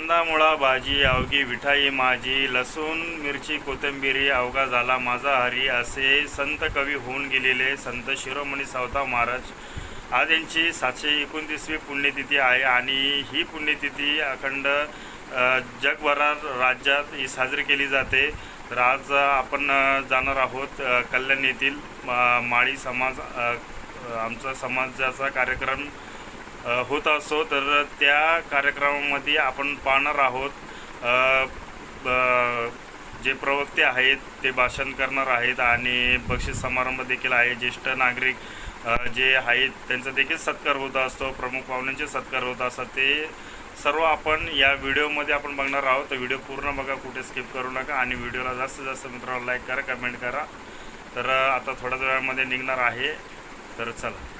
कांदा मुळा भाजी अवघी विठाई माझी लसूण मिरची कोथिंबिरी अवघा झाला माझा हरी असे संत कवी होऊन गेलेले संत शिरोमणी सावता महाराज. आज यांची सातशे एकोणतीसवी पुण्यतिथी आहे आणि ही पुण्यतिथी अखंड जगभरात राज्यात ही साजरी केली जाते. तर आज आपण जाणार आहोत कल्याण येथील मा- माळी समाज आमचा समाजाचा कार्यक्रम होत असो तर त्या कार्यक्रमामध्ये आपण पाहणार आहोत ब- जे प्रवक्ते आहेत ते भाषण करणार आहेत आणि बक्षीस समारंभ देखील आहे. ज्येष्ठ नागरिक जे आहेत त्यांचा देखील सत्कार होत असतो. प्रमुख पाहुण्यांचे सत्कार होत असतात. ते सर्व आपण या व्हिडिओमध्ये आपण बघणार आहोत. तर व्हिडिओ पूर्ण बघा कुठे स्किप करू नका आणि व्हिडिओला जास्तीत जास्त मित्रांनो लाईक करा कमेंट करा. तर आता थोड्याच वेळामध्ये निघणार आहे. तर चला.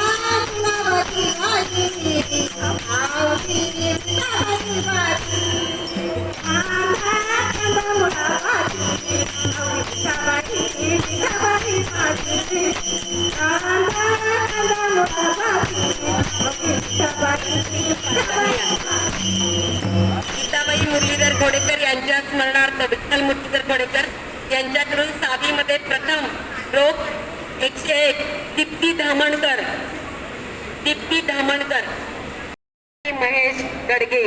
गीताबाई मुरलीधर घोडेकर यांच्या स्मरणार्थ विठ्ठल मुरलीधर घोडेकर यांच्याकडून सावीमध्ये प्रथम रोख एकशे एक दीप्ती धामणकर दीप्ती धामणकर. महेश गडगे.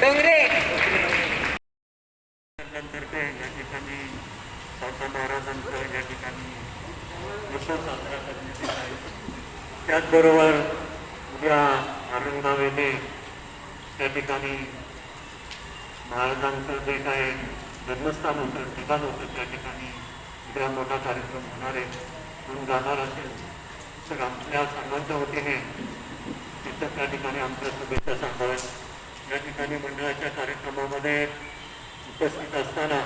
डोंगरे कल्याणतर्फे या ठिकाणी सावता महाराजांचं या ठिकाणी उत्सव साजरा करण्यात येत आहे त्याचबरोबर उद्या आनंदावेने त्या ठिकाणी महाराजांचं जे काय जन्मस्थान होतं ठिकाण होतं त्या ठिकाणी उद्या मोठा कार्यक्रम होणार आहे म्हणून जाणार असेल. तर आमच्या सर्वांच्या वतीने तिथं त्या ठिकाणी आमच्या शुभेच्छा सांगाव्यात. या ठिकाणी मंडळाच्या कार्यक्रमामध्ये उपस्थित असताना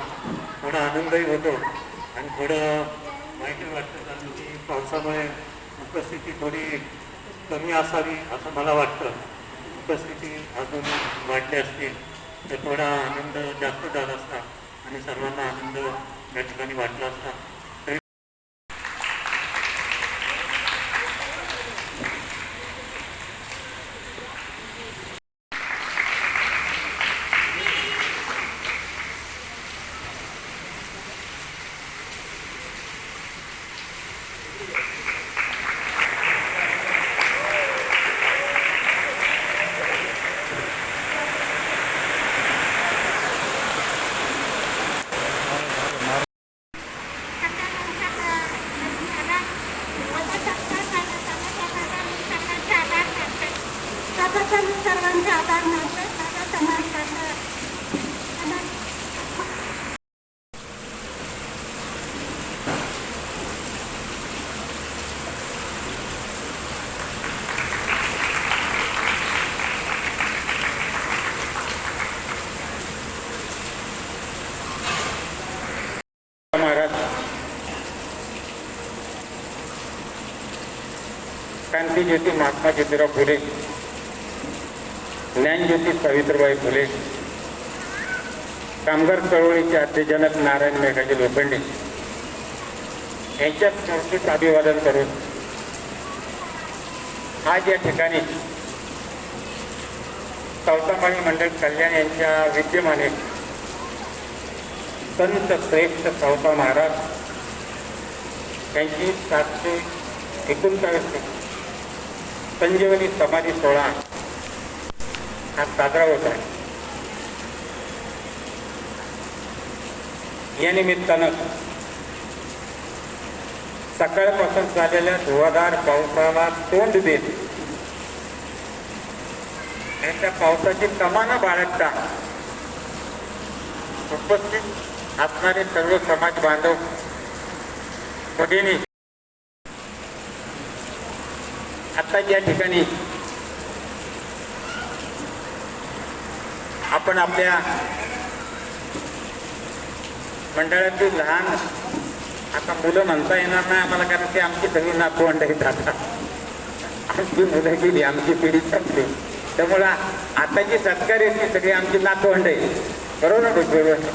थोडा आनंदही होतो आणि थोडं माहिती वाटतं कारण की पावसामुळे उपस्थिती थोडी कमी असावी असं मला वाटतं. उपस्थिती अजून वाढली असतील तर थोडा आनंद जास्त झाला असता आणि सर्वांना आनंद या ठिकाणी वाटला असता. त्याबद्दल मी सर्वांचे आभार मानते माझ्या समाजाचे आणि महाराज क्रांतीज्योती महात्मा ज्योतिराव फुले ज्ञानज्योती सावित्रीबाई फुले कामगार चळवळीचे आद्यजनक नारायण मेघाजी लोखंडे यांच्या स्मृतीत अभिवादन करून आज या ठिकाणी चौथापाणी मंडळ कल्याण यांच्या विद्यमाने संत श्रेष्ठ सावता महाराज यांची सातशे एकोणचाळीस संजीवनी समाधी सोहळा हा साजरा होत आहे. या निमित्तानं सकाळपासून झालेल्या धुवाधार पावसाला तोंड देत त्या पावसाची कमानं बाळगता उपस्थित असणारे सर्व समाज बांधव भगिनी आता या ठिकाणी आपण आपल्या मंडळातील लहान आता मुलं म्हणता येणार नाही आम्हाला कारण ते आमची सगळी नातवंड आहेत आता आमची मुलं गेली आमची पिढी संपली. त्यामुळं आता जी सत्कार आहेत ती सगळी आमची नातवंड आहे बरोबर ना बरोबर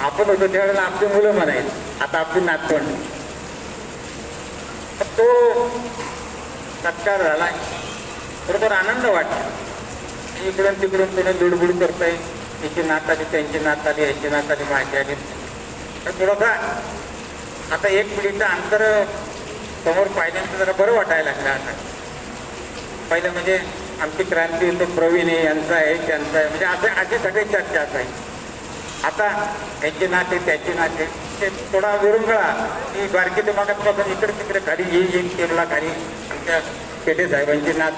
आपण होतो त्यावेळेला आपली मुलं म्हणायची आता आपली नातवंड तर तो सत्कार झाला बरोबर आनंद वाटतो. इकडून तिकडून कोणी लुडबुड करताय तिची नात आली त्यांची नात आली याची नात आली माझी आली तर थोडासा आता एक पिढीचं अंतर समोर पाहिल्यानंतर जरा बरं वाटायला लागलं आता. पहिलं म्हणजे आमची क्रांती होते प्रवीण आहे यांचा आहे त्यांचा आहे म्हणजे असं असे सगळे चर्चा असायची. आता यांचे नाते त्याचे नाते ते थोडा विरंगळा की बारकी ते मागापासून इकडे तिकडे खाली येईल केरला खाली आमच्या पेठे साहेबांची नात.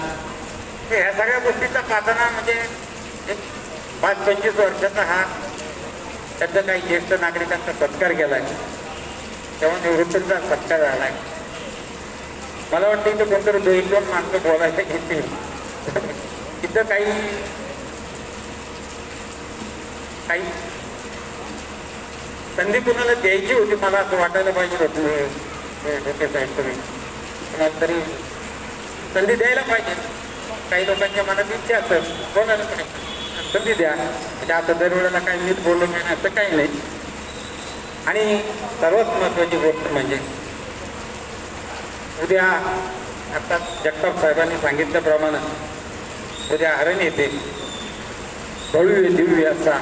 हे ह्या सगळ्या गोष्टीचा पाहताना म्हणजे एक पाच पंचवीस वर्षाचा हा त्यांचा काही ज्येष्ठ नागरिकांचा सत्कार केला आहे तेव्हा निवृत्तीचा सत्कार झाला आहे मला वाटतं इथं कोणतरी दोन दोन माणसं बोलायला घेतील इथं काही काही संधी कुणाला द्यायची होती मला असं वाटायला पाहिजे होतं डोके साहेब तुम्ही कुणाला तरी संधी द्यायला पाहिजे काही लोकांच्या मनात इच्छा असेल बोलायला पाहिजे संधी द्या. म्हणजे आता दरवेळेला काही नीट बोलून नाही असं काही नाही. आणि सर्वात महत्त्वाची गोष्ट म्हणजे उद्या आता जगताप साहेबांनी सांगितल्याप्रमाणे उद्या हरण येते. भव्य दिव्य असा.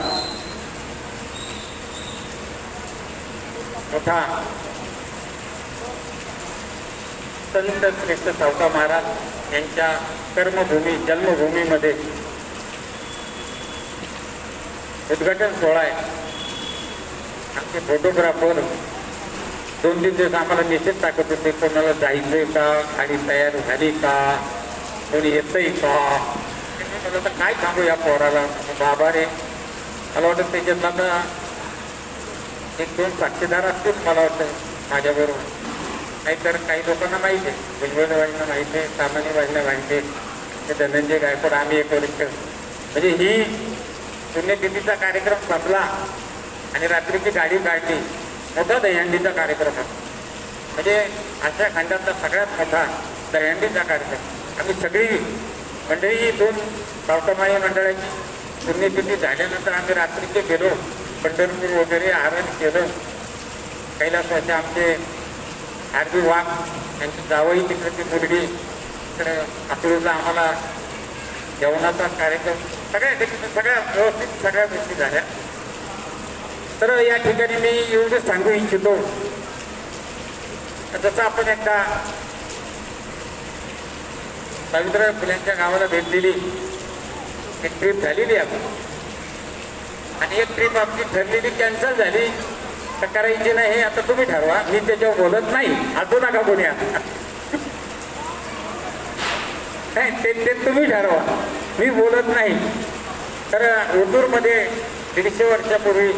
मोठा संत श्रेष्ठ सावका महाराज यांच्या कर्मभूमी जन्मभूमीमध्ये उद्घाटन सोहळा आहे. आमचे फोटोग्राफर दोन तीन दिवस आम्हाला मेसेज टाकत होते कोणाला जायचंय का गाडी तयार झाली का कोणी येतंय का? मी तर काय सांगू या पोराला? बाबा रे. मला वाटतं त्याच्यात आता एक दोन साक्षीदार असतील मला वाटतं माझ्याबरोबर. नाहीतर काही लोकांना माहिती आहे. भुजबळवाडींना माहिती आहे सामान्य वाडीला माहिती आहे. ते धनंजय गायकवाड आम्ही एक वरिष्ठ. म्हणजे ही पुण्यतिथीचा कार्यक्रम संपला आणि रात्रीची गाडी काढली. मोठा दहीहंडीचा कार्यक्रम होता. म्हणजे अशा खंडातला सगळ्यात मोठा दहीहंडीचा कार्यक्रम. आम्ही सगळी मंडळी दोन सावकामाई मंडळाची पुण्यतिथी झाल्यानंतर आम्ही रात्रीचे गेलो. पंढरपूर वगैरे आरण केलं. कैलासवाचे आमचे आरबी वाघ यांची जावई तिकडची मुलगी तिकडे अकलूजला आम्हाला जेवणाचा कार्यक्रम सगळ्या ठिकाणी सगळ्या व्यवस्थित सगळ्या गोष्टी झाल्या. तर या ठिकाणी मी एवढं सांगू इच्छितो जसं आपण एकदा सावित्र फुल्यांच्या गावाला भेट दिली एक ट्रिप झालेली आपण आणि एक ट्रिप आपली ठरलेली कॅन्सल झाली. तर करायची नाही हे आता तुम्ही ठरवा. मी त्याच्यावर बोलत नाही. हसू नका कोणी. नाही ते ते तुम्ही ठरवा. मी बोलत नाही. तर उदूरमध्ये दीडशे वर्षापूर्वी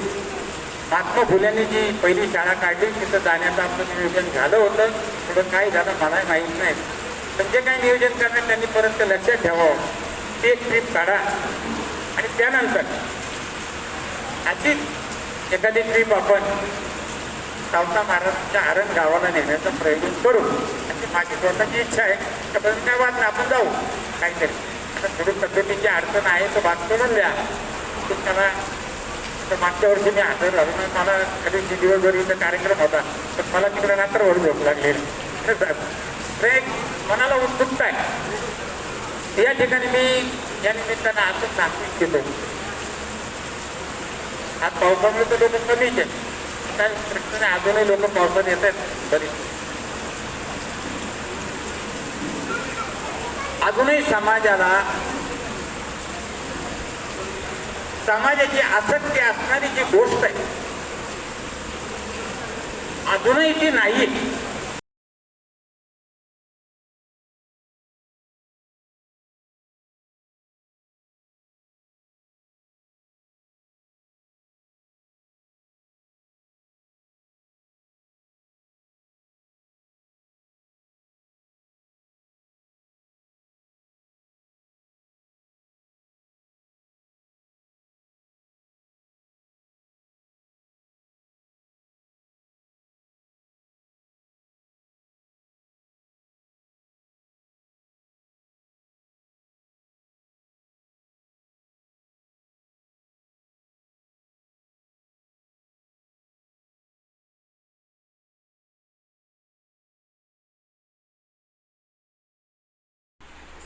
महात्मा फुल्यांनी जी पहिली शाळा काढली तिथं जाण्याचं आमचं नियोजन झालं होतं. पुढं काय झालं मला माहीत नाही. पण जे काही नियोजन करणार त्यांनी परत ते लक्षात ठेवावं. ते एक ट्रीप काढा. आणि त्यानंतर अशीच एखादी ट्रीप आपण सावता महाराजांच्या आरण गावाला नेण्याचा प्रयत्न करू अशी माझी स्वतःची इच्छा आहे. त्याबद्दल काय वाट आपण जाऊ काहीतरी. आता थोडी तब्येतीची अडचण आहे तो भाग सोडून द्या तुम्हाला तर मागच्या वर्षी मी हजर झालो नाही मला कधी दिवसभर इथं कार्यक्रम होता तर मला तिकडे रात्रभर झोप लागलेली तर एक मनाला उत्सुकता आहे. या ठिकाणी मी या निमित्तानं असं सांगू इच्छितो आज पावसामुळे तर लोक कमीच आहेत त्या प्रश्न अजूनही लोक पावसात येत आहेत बरीच अजूनही समाजाला समाजाची आसक्ती असणारी जी गोष्ट आहे अजूनही ती नाही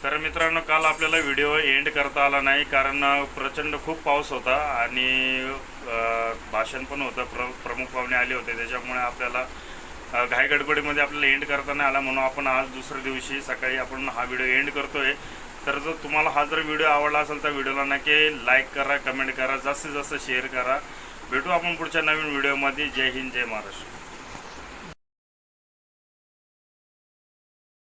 तर मित्रांनो काल आपल्याला व्हिडिओ एंड करता आला नाही कारण प्रचंड खूप पाऊस होता आणि भाषण पण होतं. प्र प्रमुख पाहुणे आले होते. त्याच्यामुळे आपल्याला घाईगडबडीमध्ये घाई गडबडीमध्ये आपल्याला एंड करता नाही आला म्हणून आपण आज दुसऱ्या दिवशी सकाळी आपण हा व्हिडिओ एंड करतोय. तर जर तुम्हाला हा जर व्हिडिओ आवडला असेल तर व्हिडिओला नक्की लाईक करा कमेंट करा जास्तीत जास्त शेअर करा. भेटू आपण पुढच्या नवीन व्हिडिओमध्ये. जय हिंद जय महाराष्ट्र.